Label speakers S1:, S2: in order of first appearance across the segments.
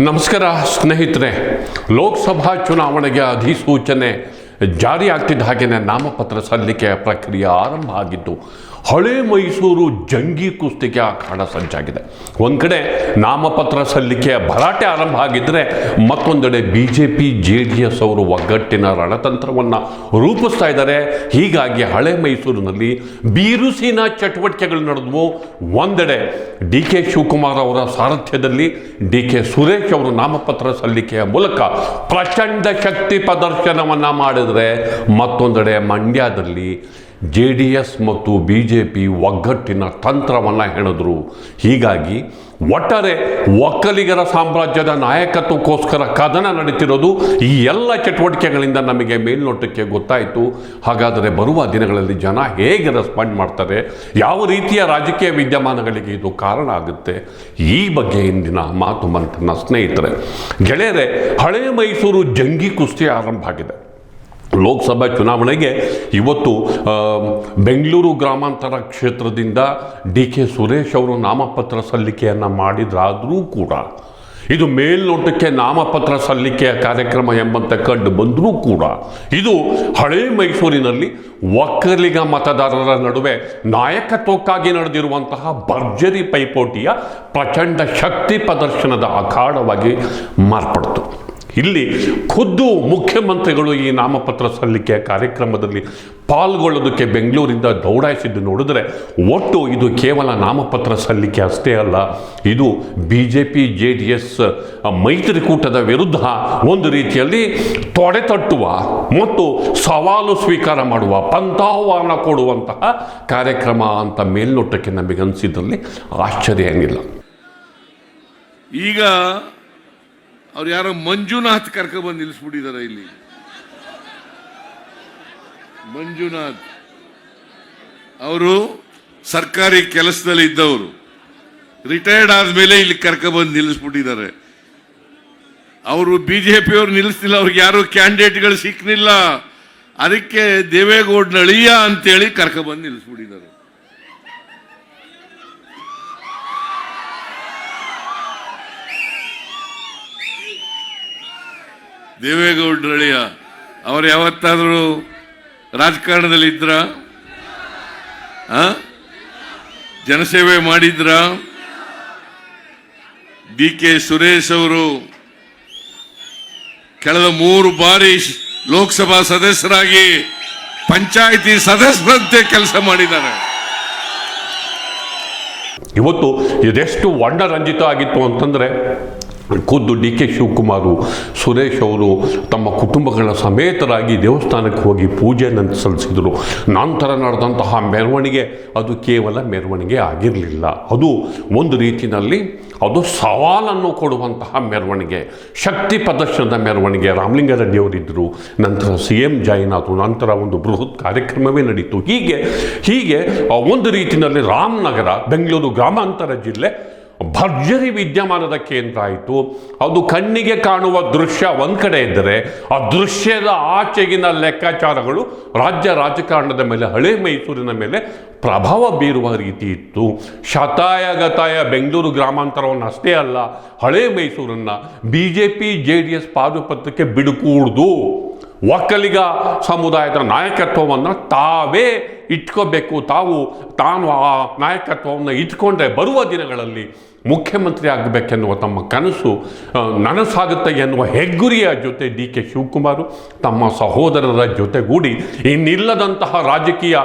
S1: ನಮಸ್ಕಾರ ಸ್ನೇಹಿತರೆ ಲೋಕಸಭಾ ಚುನಾವಣೆಗೆ ಅಧಿಸೂಚನೆ ಜಾರಿ ಆಗ್ತಿದ್ದ ಹಾಗೆಯೇ ನಾಮಪತ್ರ ಸಲ್ಲಿಕೆಯ ಪ್ರಕ್ರಿಯೆ ಆರಂಭ ಆಗಿದ್ದು ಹಳೆ ಮೈಸೂರು ಜಂಗಿ ಕುಸ್ತಿಗೆ ಅಖಾಡ ಸಜ್ಜಾಗಿದೆ. ಒಂದು ಕಡೆ ನಾಮಪತ್ರ ಸಲ್ಲಿಕೆಯ ಭರಾಟೆ ಆರಂಭ ಆಗಿದ್ದರೆ ಮತ್ತೊಂದೆಡೆ B J P J D S ಅವರು ಒಗ್ಗಟ್ಟಿನ ರಣತಂತ್ರವನ್ನು ರೂಪಿಸ್ತಾ ಇದ್ದಾರೆ. ಹೀಗಾಗಿ ಹಳೆ ಮೈಸೂರಿನಲ್ಲಿ ಬೀರುಸಿನ ಚಟುವಟಿಕೆಗಳು ನಡೆದವು. ಒಂದೆಡೆ ಡಿ ಕೆ ಶಿವಕುಮಾರ್ ಅವರ ಸಾರಥ್ಯದಲ್ಲಿ ಡಿ ಕೆ ಸುರೇಶ್ ಅವರು ನಾಮಪತ್ರ ಸಲ್ಲಿಕೆಯ ಮೂಲಕ ಪ್ರಚಂಡ ಶಕ್ತಿ ಪ್ರದರ್ಶನವನ್ನು ಮಾಡಿದರೆ ಮತ್ತೊಂದೆಡೆ ಮಂಡ್ಯದಲ್ಲಿ ಜೆ ಡಿ ಎಸ್ ಮತ್ತು ಬಿ ಜೆ ಪಿ ಒಗ್ಗಟ್ಟಿನ ತಂತ್ರವನ್ನು ಹೇಳಿದ್ರು ಹೀಗಾಗಿ ಒಟ್ಟಾರೆ ಒಕ್ಕಲಿಗರ ಸಾಮ್ರಾಜ್ಯದ ನಾಯಕತ್ವಕ್ಕೋಸ್ಕರ ಕದನ ನಡೀತಿರೋದು ಈ ಎಲ್ಲ ಚಟುವಟಿಕೆಗಳಿಂದ ನಮಗೆ ಮೇಲ್ನೋಟಕ್ಕೆ ಗೊತ್ತಾಯಿತು. ಹಾಗಾದರೆ ಬರುವ ದಿನಗಳಲ್ಲಿ ಜನ ಹೇಗೆ ರೆಸ್ಪಾಂಡ್ ಮಾಡ್ತಾರೆ? ಯಾವ ರೀತಿಯ ರಾಜಕೀಯ ವಿದ್ಯಮಾನಗಳಿಗೆ ಇದು ಕಾರಣ ಆಗುತ್ತೆ? ಈ ಬಗ್ಗೆ ಇಂದಿನ ಮಾತು ಮಂತ್ರ ಸ್ನೇಹಿತರೆ. ಗೆಳೆಯರೆ, ಹಳೆ ಮೈಸೂರು ಜಂಗಿ ಕುಸ್ತಿ ಆರಂಭ ಆಗಿದೆ. ಲೋಕಸಭಾ ಚುನಾವಣೆಗೆ ಇವತ್ತು ಬೆಂಗಳೂರು ಗ್ರಾಮಾಂತರ ಕ್ಷೇತ್ರದಿಂದ ಡಿ ಕೆ ಸುರೇಶ್ ಅವರು ನಾಮಪತ್ರ ಸಲ್ಲಿಕೆಯನ್ನು ಮಾಡಿದ್ರಾದರೂ ಕೂಡ, ಇದು ಮೇಲ್ನೋಟಕ್ಕೆ ನಾಮಪತ್ರ ಸಲ್ಲಿಕೆಯ ಕಾರ್ಯಕ್ರಮ ಎಂಬಂತೆ ಕಂಡು ಬಂದರೂ ಕೂಡ, ಇದು ಹಳೇ ಮೈಸೂರಿನಲ್ಲಿ ಒಕ್ಕಲಿಗ ಮತದಾರರ ನಡುವೆ ನಾಯಕತ್ವಕ್ಕಾಗಿ ನಡೆದಿರುವಂತಹ ಭರ್ಜರಿ ಪೈಪೋಟಿಯ ಪ್ರಚಂಡ ಶಕ್ತಿ ಪ್ರದರ್ಶನದ ಅಖಾಡವಾಗಿ ಮಾರ್ಪಡ್ತು. ಇಲ್ಲಿ ಖುದ್ದು ಮುಖ್ಯಮಂತ್ರಿಗಳು ಈ ನಾಮಪತ್ರ ಸಲ್ಲಿಕೆಯ ಕಾರ್ಯಕ್ರಮದಲ್ಲಿ ಪಾಲ್ಗೊಳ್ಳೋದಕ್ಕೆ ಬೆಂಗಳೂರಿಂದ ದೌಡಾಯಿಸಿದ್ದು ನೋಡಿದ್ರೆ ಒಟ್ಟು ಇದು ಕೇವಲ ನಾಮಪತ್ರ ಸಲ್ಲಿಕೆ ಅಷ್ಟೇ ಅಲ್ಲ, ಇದು B J P J D S, ಮೈತ್ರಿಕೂಟದ ವಿರುದ್ಧ ಒಂದು ರೀತಿಯಲ್ಲಿ ತೊಡೆತಟ್ಟುವ ಮತ್ತು ಸವಾಲು ಸ್ವೀಕಾರ ಮಾಡುವ, ಪಂಥಾಹ್ವಾನ ಕೊಡುವಂತಹ ಕಾರ್ಯಕ್ರಮ ಅಂತ ಮೇಲ್ನೋಟಕ್ಕೆ ನಮಗೆ ಅನಿಸಿದ್ದಲ್ಲಿ ಆಶ್ಚರ್ಯ ಏನಿಲ್ಲ.
S2: ಈಗ ಅವ್ರು ಯಾರೋ ಮಂಜುನಾಥ್ ಕರ್ಕೊಂಡ್ಬಂದು ನಿಲ್ಲಿಸ್ಬಿಟ್ಟಿದ್ದಾರೆ ಇಲ್ಲಿ. ಮಂಜುನಾಥ್. ಅವರು ಸರ್ಕಾರಿ ಕೆಲಸದಲ್ಲಿ ಇದ್ದವರು. ರಿಟೈರ್ಡ್ ಆದ್ಮೇಲೆ ಇಲ್ಲಿ ಕರ್ಕೊಂಡ್ಬಂದು ನಿಲ್ಲಿಸ್ಬಿಟ್ಟಿದ್ದಾರೆ ಅವರು ಬಿಜೆಪಿ ಅವರು ನಿಲ್ಲಿಸ್ತಿಲ್ಲ, ಅವ್ರಿಗೆ ಯಾರು ಕ್ಯಾಂಡಿಡೇಟ್ಗಳು ಸಿಕ್ಕಲಿಲ್ಲ ಅದಕ್ಕೆ ದೇವೇಗೌಡನ ಅಳಿಯ ಅಂತೇಳಿ ಕರ್ಕೊಂಡ್ಬಂದು ನಿಲ್ಲಿಸ್ಬಿಟ್ಟಿದ್ದಾರೆ ದೇವೇಗೌಡರ ಅವರು ಯಾವತ್ತಾದರೂ ರಾಜಕಾರಣದಲ್ಲಿ ಇದ್ರ? ಜನಸೇವೆ ಮಾಡಿದ್ರ? ಡಿ ಕೆ ಸುರೇಶ್ ಅವರು ಕಳೆದ ಮೂರು ಬಾರಿ ಲೋಕಸಭಾ ಸದಸ್ಯರಾಗಿ ಪಂಚಾಯಿತಿ ಸದಸ್ಯರಂತೆ ಕೆಲಸ ಮಾಡಿದ್ದಾರೆ.
S1: ಇವತ್ತು ಇದೆಷ್ಟು ವರ್ಣರಂಜಿತ ಆಗಿತ್ತು ಅಂತಂದರೆ ಖುದ್ದು ಡಿ ಕೆ ಶಿವಕುಮಾರು, ಸುರೇಶ್ ಅವರು ತಮ್ಮ ಕುಟುಂಬಗಳ ಸಮೇತರಾಗಿ ದೇವಸ್ಥಾನಕ್ಕೆ ಹೋಗಿ ಪೂಜೆಯನ್ನು ಸಲ್ಲಿಸಿದರು. ನಂತರ ನಡೆದಂತಹ ಮೆರವಣಿಗೆ, ಅದು ಕೇವಲ ಮೆರವಣಿಗೆ ಆಗಿರಲಿಲ್ಲ. ಅದು ಒಂದು ರೀತಿಯಲ್ಲಿ ಅದು ಸವಾಲನ್ನು ಕೊಡುವಂತಹ ಮೆರವಣಿಗೆ, ಶಕ್ತಿ ಪ್ರದರ್ಶನದ ಮೆರವಣಿಗೆ. ರಾಮಲಿಂಗ ರೆಡ್ಡಿಯವರಿದ್ದರು ನಂತರ ಸಿ ಎಂ ಜಾಯಿನ್ ನಂತರ ಒಂದು ಬೃಹತ್ ಕಾರ್ಯಕ್ರಮವೇ ನಡೀತು. ಹೀಗೆ ಹೀಗೆ ಒಂದು ರೀತಿಯಲ್ಲಿ ರಾಮನಗರ, ಬೆಂಗಳೂರು ಗ್ರಾಮಾಂತರ ಜಿಲ್ಲೆ ಭರ್ಜರಿ ವಿದ್ಯಮಾನದ ಕೇಂದ್ರ ಆಯಿತು. ಅದು ಕಣ್ಣಿಗೆ ಕಾಣುವ ದೃಶ್ಯ ಒಂದು ಕಡೆ ಇದ್ದರೆ, ಆ ದೃಶ್ಯದ ಆಚೆಗಿನ ಲೆಕ್ಕಾಚಾರಗಳು ರಾಜ್ಯ ರಾಜಕಾರಣದ ಮೇಲೆ, ಹಳೆ ಮೈಸೂರಿನ ಮೇಲೆ ಪ್ರಭಾವ ಬೀರುವ ರೀತಿ ಇತ್ತು. ಶತಾಯಗತಾಯ ಬೆಂಗಳೂರು ಗ್ರಾಮಾಂತರವನ್ನು ಅಷ್ಟೇ ಅಲ್ಲ, ಹಳೆ ಮೈಸೂರನ್ನು B J P J D S ಪಾದಪತ್ರಕ್ಕೆ ಬಿಡುಕೂಡ್ದು. ಒಕ್ಕಲಿಗ ಸಮುದಾಯದ ನಾಯಕತ್ವವನ್ನು ತಾವೇ ಇಟ್ಕೋಬೇಕು. ತಾವು, ತಾನು ಆ ನಾಯಕತ್ವವನ್ನು ಇಟ್ಕೊಂಡ್ರೆ ಬರುವ ದಿನಗಳಲ್ಲಿ ಮುಖ್ಯಮಂತ್ರಿ ಆಗಬೇಕೆನ್ನುವ ತಮ್ಮ ಕನಸು ನನಸಾಗುತ್ತೆ ಎನ್ನುವ ಹೆಗ್ಗುರಿಯ ಜೊತೆ ಡಿ ಕೆ ಶಿವಕುಮಾರು ತಮ್ಮ ಸಹೋದರರ ಜೊತೆಗೂಡಿ ಇನ್ನಿಲ್ಲದಂತಹ ರಾಜಕೀಯ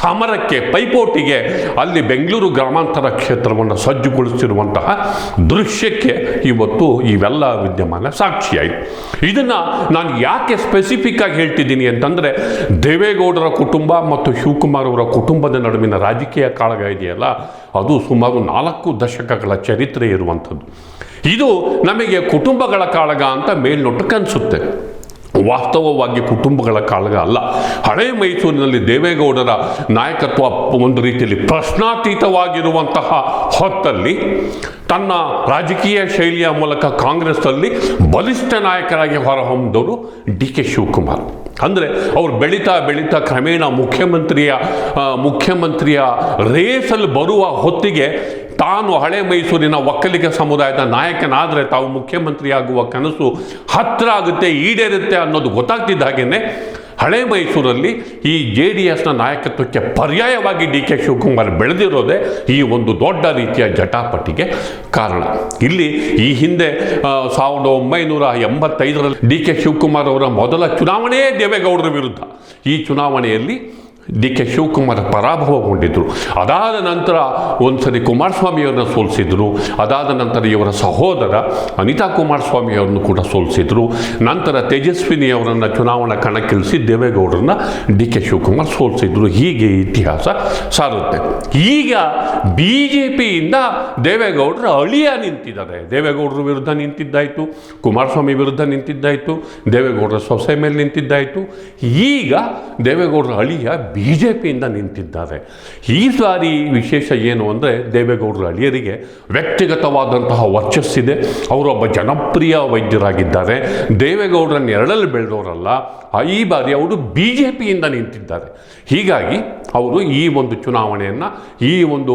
S1: ಸಮರಕ್ಕೆ, ಪೈಪೋಟಿಗೆ ಅಲ್ಲಿ ಬೆಂಗಳೂರು ಗ್ರಾಮಾಂತರ ಕ್ಷೇತ್ರವನ್ನು ಸಜ್ಜುಗೊಳಿಸಿರುವಂತಹ ದೃಶ್ಯಕ್ಕೆ ಇವತ್ತು ಇವೆಲ್ಲ ವಿದ್ಯಮಾನ ಸಾಕ್ಷಿಯಾಯಿತು. ಇದನ್ನು ನಾನು ಯಾಕೆ ಸ್ಪೆಸಿಫಿಕ್ ಆಗಿ ಹೇಳ್ತಿದ್ದೀನಿ ಅಂತಂದರೆ ದೇವೇಗೌಡರ ಕುಟುಂಬ ಮತ್ತು ಶಿವಕುಮಾರ್ ಅವರ ಕುಟುಂಬದ ನಡುವಿನ ರಾಜಕೀಯ ಕಾಳಗ ಇದೆಯಲ್ಲ, ಅದು ಸುಮಾರು ನಾಲ್ಕು ದಶಕಗಳ ಚರಿತ್ರೆ ಇರುವಂಥದ್ದು. ಇದು ನಮಗೆ ಕುಟುಂಬಗಳ ಕಾಳಗ ಅಂತ ಮೇಲ್ನೋಟಕ್ಕೆ ಅನಿಸುತ್ತೆ. ವಾಸ್ತವವಾಗಿ ಕುಟುಂಬಗಳ ಕಾಳಗ ಅಲ್ಲ. ಹಳೆ ಮೈಸೂರಿನಲ್ಲಿ ದೇವೇಗೌಡರ ನಾಯಕತ್ವ ಒಂದು ರೀತಿಯಲ್ಲಿ ಪ್ರಶ್ನಾತೀತವಾಗಿರುವಂತಹ ಹೊತ್ತಲ್ಲಿ, ತನ್ನ ರಾಜಕೀಯ ಶೈಲಿಯ ಮೂಲಕ ಕಾಂಗ್ರೆಸ್ನಲ್ಲಿ ಬಲಿಷ್ಠ ನಾಯಕರಾಗಿ ಹೊರಹೊಮ್ಮಿದವರು ಡಿ ಕೆ ಶಿವಕುಮಾರ್. ಅಂದರೆ ಅವ್ರು ಬೆಳೀತಾ ಬೆಳೀತಾ ಕ್ರಮೇಣ ಮುಖ್ಯಮಂತ್ರಿಯ ಮುಖ್ಯಮಂತ್ರಿಯ ರೇಸಲ್ಲಿ ಬರುವ ಹೊತ್ತಿಗೆ ತಾನು ಹಳೆ ಮೈಸೂರಿನ ಒಕ್ಕಲಿಗ ಸಮುದಾಯದ ನಾಯಕನಾದರೆ ತಾವು ಮುಖ್ಯಮಂತ್ರಿಯಾಗುವ ಕನಸು ಹತ್ತಿರ ಆಗುತ್ತೆ, ಈಡೇರುತ್ತೆ ಅನ್ನೋದು ಗೊತ್ತಾಗ್ತಿದ್ದ ಹಾಗೇನೆ ಹಳೆ ಮೈಸೂರಲ್ಲಿ ಈ ಜೆ ಡಿ ಎಸ್ನ ನಾಯಕತ್ವಕ್ಕೆ ಪರ್ಯಾಯವಾಗಿ ಡಿ ಕೆ ಶಿವಕುಮಾರ್ ಬೆಳೆದಿರೋದೇ ಈ ಒಂದು ದೊಡ್ಡ ರೀತಿಯ ಜಟಾಪಟಿಗೆ ಕಾರಣ. ಇಲ್ಲಿ ಈ ಹಿಂದೆ ಸಾವಿರದ ಒಂಬೈನೂರ ಎಂಬತ್ತೈದರಲ್ಲಿ ಡಿ ಕೆ ಶಿವಕುಮಾರ್ ಅವರ ಮೊದಲ ಚುನಾವಣೆಯೇ ದೇವೇಗೌಡರ ವಿರುದ್ಧ. ಈ ಚುನಾವಣೆಯಲ್ಲಿ ಡಿ ಕೆ ಶಿವಕುಮಾರ್ ಪರಾಭವಗೊಂಡಿದ್ದರು ಅದಾದ ನಂತರ ಒಂದ್ಸರಿ ಕುಮಾರಸ್ವಾಮಿಯವರನ್ನ ಸೋಲಿಸಿದ್ರು. ಅದಾದ ನಂತರ ಇವರ ಸಹೋದರ ಅನಿತಾ ಕುಮಾರಸ್ವಾಮಿಯವರನ್ನು ಕೂಡ ಸೋಲಿಸಿದ್ರು. ನಂತರ ತೇಜಸ್ವಿನಿ ಅವರನ್ನು ಚುನಾವಣಾ ಕಣಕ್ಕಿಳಿಸಿ ದೇವೇಗೌಡರನ್ನ ಡಿ ಕೆ ಶಿವಕುಮಾರ್ ಸೋಲಿಸಿದ್ರು. ಹೀಗೆ ಇತಿಹಾಸ ಸಾರುತ್ತೆ. ಈಗ ಬಿ ಜೆ ಪಿಯಿಂದ ದೇವೇಗೌಡರು ಅಳಿಯ ನಿಂತಿದ್ದಾರೆ. ದೇವೇಗೌಡರ ವಿರುದ್ಧ ನಿಂತಿದ್ದಾಯಿತು. ಕುಮಾರಸ್ವಾಮಿ ವಿರುದ್ಧ ನಿಂತಿದ್ದಾಯಿತು. ದೇವೇಗೌಡರ ಸೊಸೆ ಮೇಲೆ ನಿಂತಿದ್ದಾಯಿತು. ಈಗ ದೇವೇಗೌಡರ ಅಳಿಯ ಬಿ ಜೆ ಪಿಯಿಂದ ನಿಂತಿದ್ದಾರೆ ಈ ಸಾರಿ ವಿಶೇಷ ಏನು ಅಂದರೆ ದೇವೇಗೌಡರ ಅಳಿಯರಿಗೆ ವ್ಯಕ್ತಿಗತವಾದಂತಹ ವರ್ಚಸ್ಸಿದೆ ಅವರೊಬ್ಬ ಜನಪ್ರಿಯ ವೈದ್ಯರಾಗಿದ್ದಾರೆ. ದೇವೇಗೌಡರನ್ನು ಎರಡಲ್ಲಿ ಬೆಳೆದವರಲ್ಲ ಈ ಬಾರಿ ಅವರು ಬಿ ಜೆ ಪಿಯಿಂದ ನಿಂತಿದ್ದಾರೆ. ಹೀಗಾಗಿ ಅವರು ಈ ಒಂದು ಚುನಾವಣೆಯನ್ನು, ಈ ಒಂದು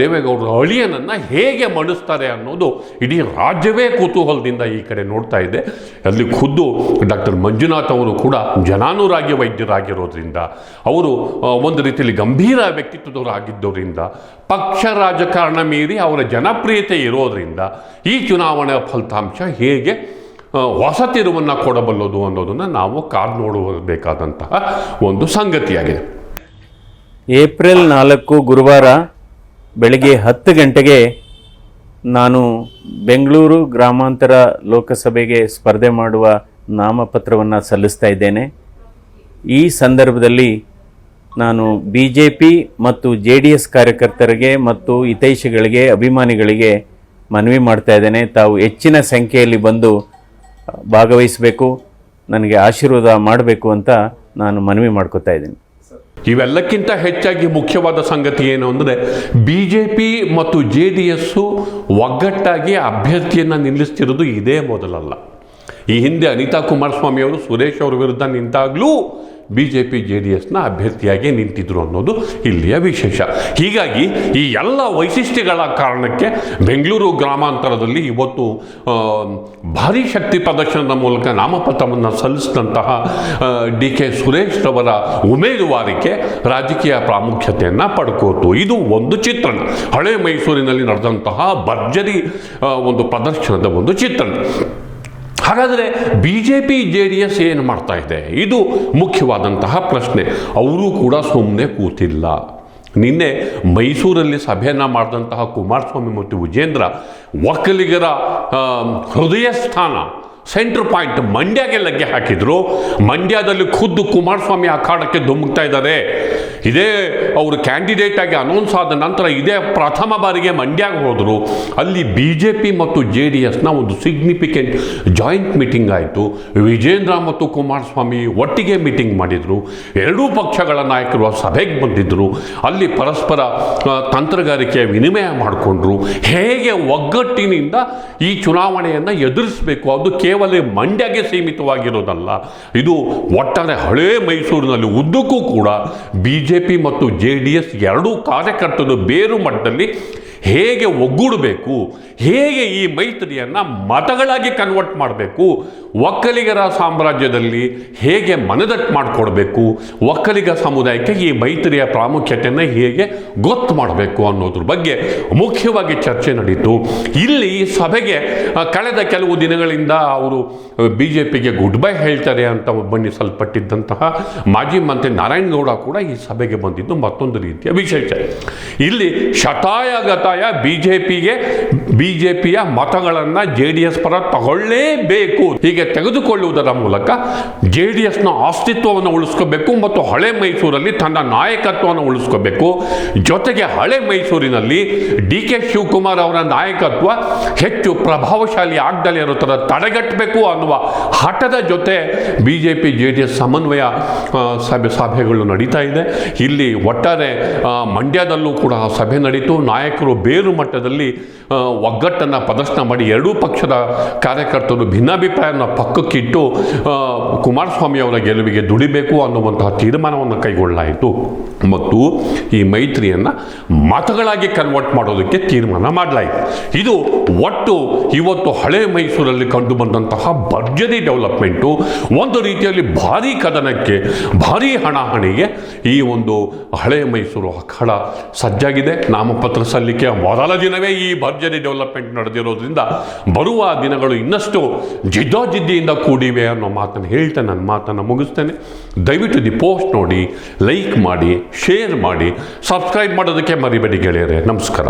S1: ದೇವೇಗೌಡರ ಅಳಿಯನನ್ನು ಹೇಗೆ ಮಣಿಸ್ತಾರೆ ಅನ್ನೋದು ಇಡೀ ರಾಜ್ಯವೇ ಕುತೂಹಲದಿಂದ ಈ ಕಡೆ ನೋಡ್ತಾ ಇದೆ. ಅಲ್ಲಿ ಖುದ್ದು ಡಾಕ್ಟರ್ ಮಂಜುನಾಥ್ ಅವರು ಕೂಡ ಜನಾನುರಾಗಿ ವೈದ್ಯರಾಗಿರೋದ್ರಿಂದ ಅವರು ಆ, ಒಂದು ರೀತಿಯಲ್ಲಿ ಗಂಭೀರ ವ್ಯಕ್ತಿತ್ವದವರು ಆಗಿದ್ದರಿಂದ ಪಕ್ಷ ರಾಜಕಾರಣ ಮೀರಿ ಅವರ ಜನಪ್ರಿಯತೆ ಇರೋದರಿಂದ ಈ ಚುನಾವಣೆಯ ಫಲಿತಾಂಶ ಹೇಗೆ ವಸತಿರುವನ್ನು ತಿರುವನ್ನು ಕೊಡಬಲ್ಲದು ಅನ್ನೋದನ್ನು ನಾವು ಕಾರ್ ನೋಡಬೇಕಾದಂತಹ ಒಂದು ಸಂಗತಿಯಾಗಿದೆ.
S3: ಏಪ್ರಿಲ್ ನಾಲ್ಕು ಗುರುವಾರ ಬೆಳಗ್ಗೆ ಹತ್ತು ಗಂಟೆಗೆ ನಾನು ಬೆಂಗಳೂರು ಗ್ರಾಮಾಂತರ ಲೋಕಸಭೆಗೆ ಸ್ಪರ್ಧೆ ಮಾಡುವ ನಾಮಪತ್ರವನ್ನು ಸಲ್ಲಿಸ್ತಾ ಇದ್ದೇನೆ. ಈ ಸಂದರ್ಭದಲ್ಲಿ ನಾನು ಬಿ ಜೆ ಪಿ ಮತ್ತು ಜೆ ಡಿ ಎಸ್ ಕಾರ್ಯಕರ್ತರಿಗೆ ಮತ್ತು ಹಿತೈಷಿಗಳಿಗೆ, ಅಭಿಮಾನಿಗಳಿಗೆ ಮನವಿ ಮಾಡ್ತಾ ಇದ್ದೇನೆ. ತಾವು ಹೆಚ್ಚಿನ ಸಂಖ್ಯೆಯಲ್ಲಿ ಬಂದು ಭಾಗವಹಿಸಬೇಕು, ನನಗೆ ಆಶೀರ್ವಾದ ಮಾಡಬೇಕು ಅಂತ ನಾನು ಮನವಿ ಮಾಡ್ಕೋತಾ ಇದ್ದೀನಿ.
S1: ಇವೆಲ್ಲಕ್ಕಿಂತ ಹೆಚ್ಚಾಗಿ ಮುಖ್ಯವಾದ ಸಂಗತಿ ಏನು ಅಂದರೆ ಬಿ ಜೆ ಪಿ ಮತ್ತು ಜೆ ಡಿ ಎಸ್ಸು ಒಗ್ಗಟ್ಟಾಗಿ ಅಭ್ಯರ್ಥಿಯನ್ನು ನಿಲ್ಲಿಸ್ತಿರೋದು ಇದೇ ಮೊದಲಲ್ಲ. ಈ ಹಿಂದೆ ಅನಿತಾ ಕುಮಾರಸ್ವಾಮಿ ಅವರು ಸುರೇಶ್ ಅವರ ವಿರುದ್ಧ ನಿಂತಾಗಲೂ B J P J D ಎಸ್ನ ಅಭ್ಯರ್ಥಿಯಾಗಿ ನಿಂತಿದ್ರು ಅನ್ನೋದು ಇಲ್ಲಿಯ ವಿಶೇಷ. ಹೀಗಾಗಿ ಈ ಎಲ್ಲ ವೈಶಿಷ್ಟ್ಯಗಳ ಕಾರಣಕ್ಕೆ ಬೆಂಗಳೂರು ಗ್ರಾಮಾಂತರದಲ್ಲಿ ಇವತ್ತು ಭಾರಿ ಶಕ್ತಿ ಪ್ರದರ್ಶನದ ಮೂಲಕ ನಾಮಪತ್ರವನ್ನು ಸಲ್ಲಿಸಿದಂತಹ ಡಿ ಕೆ ಸುರೇಶ್ ರವರ ಉಮೇದುವಾರಿಕೆ ರಾಜಕೀಯ ಪ್ರಾಮುಖ್ಯತೆಯನ್ನು ಪಡ್ಕೋತು. ಇದು ಒಂದು ಚಿತ್ರಣ. ಹಳೆ ಮೈಸೂರಿನಲ್ಲಿ ನಡೆದಂತಹ ಭರ್ಜರಿ ಒಂದು ಪ್ರದರ್ಶನದ ಒಂದು ಚಿತ್ರಣ. ಹಾಗಾದರೆ B J P J D S ಏನು ಮಾಡ್ತಾ ಇದೆ? ಇದು ಮುಖ್ಯವಾದಂತಹ ಪ್ರಶ್ನೆ. ಅವರು ಕೂಡ ಸುಮ್ಮನೆ ಕೂತಿಲ್ಲ. ನಿನ್ನೆ ಮೈಸೂರಲ್ಲಿ ಸಭೆಯನ್ನು ಮಾಡಿದಂತಹ ಕುಮಾರಸ್ವಾಮಿ ಮತ್ತು ವಿಜೇಂದ್ರ ಒಕ್ಕಲಿಗರ ಹೃದಯ ಸ್ಥಾನ ಸೆಂಟ್ರ್ ಪಾಯಿಂಟ್ ಮಂಡ್ಯಗೆ ಲಗ್ಗೆ ಹಾಕಿದ್ರು. ಮಂಡ್ಯದಲ್ಲಿ ಖುದ್ದು ಕುಮಾರಸ್ವಾಮಿ ಅಖಾಡಕ್ಕೆ ಧುಮುಕ್ತಾ ಇದ್ದಾರೆ. ಇದೇ ಅವರು ಕ್ಯಾಂಡಿಡೇಟ್ ಆಗಿ ಅನೌನ್ಸ್ ಆದ ನಂತರ ಇದೇ ಪ್ರಥಮ ಬಾರಿಗೆ ಮಂಡ್ಯಗೆ ಹೋದರು. ಅಲ್ಲಿ ಬಿ ಜೆ ಪಿ ಮತ್ತು ಜೆ ಡಿ ಎಸ್ನ ಒಂದು ಸಿಗ್ನಿಫಿಕೆಂಟ್ ಜಾಯಿಂಟ್ ಮೀಟಿಂಗ್ ಆಯಿತು. ವಿಜೇಂದ್ರ ಮತ್ತು ಕುಮಾರಸ್ವಾಮಿ ಒಟ್ಟಿಗೆ ಮೀಟಿಂಗ್ ಮಾಡಿದರು. ಎರಡೂ ಪಕ್ಷಗಳ ನಾಯಕರು ಸಭೆಗೆ ಬಂದಿದ್ದರು ಅಲ್ಲಿ ಪರಸ್ಪರ ತಂತ್ರಗಾರಿಕೆಯ ವಿನಿಮಯ ಮಾಡಿಕೊಂಡ್ರು. ಹೇಗೆ ಒಗ್ಗಟ್ಟಿನಿಂದ ಈ ಚುನಾವಣೆಯನ್ನು ಎದುರಿಸಬೇಕು. ಅದು ಕೇವಲ ಮಂಡ್ಯಗೆ ಸೀಮಿತವಾಗಿರೋದಲ್ಲ. ಇದು ಒಟ್ಟಾರೆ ಹಳೇ ಮೈಸೂರಿನಲ್ಲಿ ಉದ್ದಕ್ಕೂ ಕೂಡ ಬಿ ಜೆ ಪಿ ಮತ್ತು ಜೆ ಡಿ ಎಸ್ ಎರಡೂ ಕಾರ್ಯಕರ್ತರು ಬೇರು ಮಟ್ಟದಲ್ಲಿ ಹೇಗೆ ಒಗ್ಗೂಡಬೇಕು, ಹೇಗೆ ಈ ಮೈತ್ರಿಯನ್ನು ಮತಗಳಾಗಿ ಕನ್ವರ್ಟ್ ಮಾಡಬೇಕು, ಒಕ್ಕಲಿಗರ ಸಾಮ್ರಾಜ್ಯದಲ್ಲಿ ಹೇಗೆ ಮನದಟ್ಟು ಮಾಡಿಕೊಡ್ಬೇಕು, ಒಕ್ಕಲಿಗ ಸಮುದಾಯಕ್ಕೆ ಈ ಮೈತ್ರಿಯ ಪ್ರಾಮುಖ್ಯತೆಯನ್ನು ಹೇಗೆ ಗೊತ್ತು ಮಾಡಬೇಕು ಅನ್ನೋದ್ರ ಬಗ್ಗೆ ಮುಖ್ಯವಾಗಿ ಚರ್ಚೆ ನಡೀತು. ಇಲ್ಲಿ ಸಭೆ ಆ, ಕಳೆದ ಕೆಲವು ದಿನಗಳಿಂದ ಅವರು ಬಿ ಜೆ ಪಿಗೆ ಗುಡ್ ಬೈ ಹೇಳ್ತಾರೆ ಅಂತ ಬಣ್ಣಿಸಲ್ಪಟ್ಟಿದ್ದಂತಹ ಮಾಜಿ ಮಂತ್ರಿ ನಾರಾಯಣಗೌಡ ಕೂಡ ಈ ಸಭೆಗೆ ಬಂದಿದ್ದು ಮತ್ತೊಂದು ರೀತಿಯ ವಿಶೇಷ. ಇಲ್ಲಿ ಶತಾಯಗತಾಯ ಬಿ ಜೆ ಪಿಗೆ ಬಿ ಜೆ ಪಿಯ ಮತಗಳನ್ನು ಜೆ ಡಿ ಎಸ್ ಪರ ತಗೊಳ್ಳೇಬೇಕು. ಹೀಗೆ ತೆಗೆದುಕೊಳ್ಳುವುದರ ಮೂಲಕ ಜೆ ಡಿ ಎಸ್ನ ಅಸ್ತಿತ್ವವನ್ನು ಉಳಿಸ್ಕೋಬೇಕು ಮತ್ತು ಹಳೆ ಮೈಸೂರಲ್ಲಿ ತನ್ನ ನಾಯಕತ್ವವನ್ನು ಉಳಿಸ್ಕೋಬೇಕು. ಜೊತೆಗೆ ಹಳೆ ಮೈಸೂರಿನಲ್ಲಿ ಡಿ ಕೆ ಶಿವಕುಮಾರ್ ಅವರ ನಾಯಕತ್ವ ಹೆಚ್ಚು ಪ್ರಭಾವಶಾಲಿ ಆಗದಲೇ ಅನ್ನೋ ಥರ ತಡೆಗಟ್ಟಬೇಕು ಅನ್ನುವ ಹಠದ ಜೊತೆ B J P J D S ಸಮನ್ವಯ ಸಭೆ, ಸಭೆಗಳು ನಡೀತಾ ಇದೆ. ಇಲ್ಲಿ ಒಟ್ಟಾರೆ ಮಂಡ್ಯದಲ್ಲೂ ಕೂಡ ಸಭೆ ನಡೀತು. ನಾಯಕರು ಬೇರು ಮಟ್ಟದಲ್ಲಿ ಒಗ್ಗಟ್ಟನ್ನು ಪ್ರದರ್ಶನ ಮಾಡಿ ಎರಡೂ ಪಕ್ಷದ ಕಾರ್ಯಕರ್ತರು ಭಿನ್ನಾಭಿಪ್ರಾಯವನ್ನು ಪಕ್ಕಕ್ಕಿಟ್ಟು ಕುಮಾರಸ್ವಾಮಿ ಅವರ ಗೆಲುವಿಗೆ ದುಡಿಬೇಕು ಅನ್ನುವಂತಹ ತೀರ್ಮಾನವನ್ನು ಕೈಗೊಳ್ಳಲಾಯಿತು ಮತ್ತು ಈ ಮೈತ್ರಿಯನ್ನು ಮತಗಳಾಗಿ ಕನ್ವರ್ಟ್ ಮಾಡೋದಕ್ಕೆ ತೀರ್ಮಾನ ಮಾಡಲಾಯಿತು. ಇದು ಒಟ್ಟು ಇವತ್ತು ಹಳೆ ಮೈಸೂರಲ್ಲಿ ಕಂಡು ಬಂದಂತಹ ಭರ್ಜರಿ ಡೆವಲಪ್ಮೆಂಟು ಒಂದು ರೀತಿಯಲ್ಲಿ ಭಾರಿ ಕದನಕ್ಕೆ, ಭಾರೀ ಹಣಾಹಣಿಗೆ ಈ ಒಂದು ಹಳೆ ಮೈಸೂರು ಅಖಾಡ ಸಜ್ಜಾಗಿದೆ. ನಾಮಪತ್ರ ಸಲ್ಲಿಕೆ ಮೊದಲ ದಿನವೇ ಈ ಭರ್ಜರಿ ಡೆವಲಪ್ಮೆಂಟ್ ನಡೆದಿರೋದ್ರಿಂದ ಬರುವ ದಿನಗಳು ಇನ್ನಷ್ಟು ಜಿದ್ದೋಜಿದ್ದಿಯಿಂದ ಕೂಡಿವೆ ಅನ್ನೋ ಮಾತನ್ನು ಹೇಳ್ತಾ, ನನ್ನ ಮಾತನ್ನು ಮುಗಿಸ್ತೇನೆ. ದಯವಿಟ್ಟು ದಿ ಪೋಸ್ಟ್ ನೋಡಿ, ಲೈಕ್ ಮಾಡಿ, ಶೇರ್ ಮಾಡಿ, ಸಬ್ಸ್ಕ್ರೈಬ್ ಮಾಡೋದಕ್ಕೆ ಮರಿಬೇಡಿ ಗೆಳೆಯರೆ. ನಮಸ್ಕಾರ.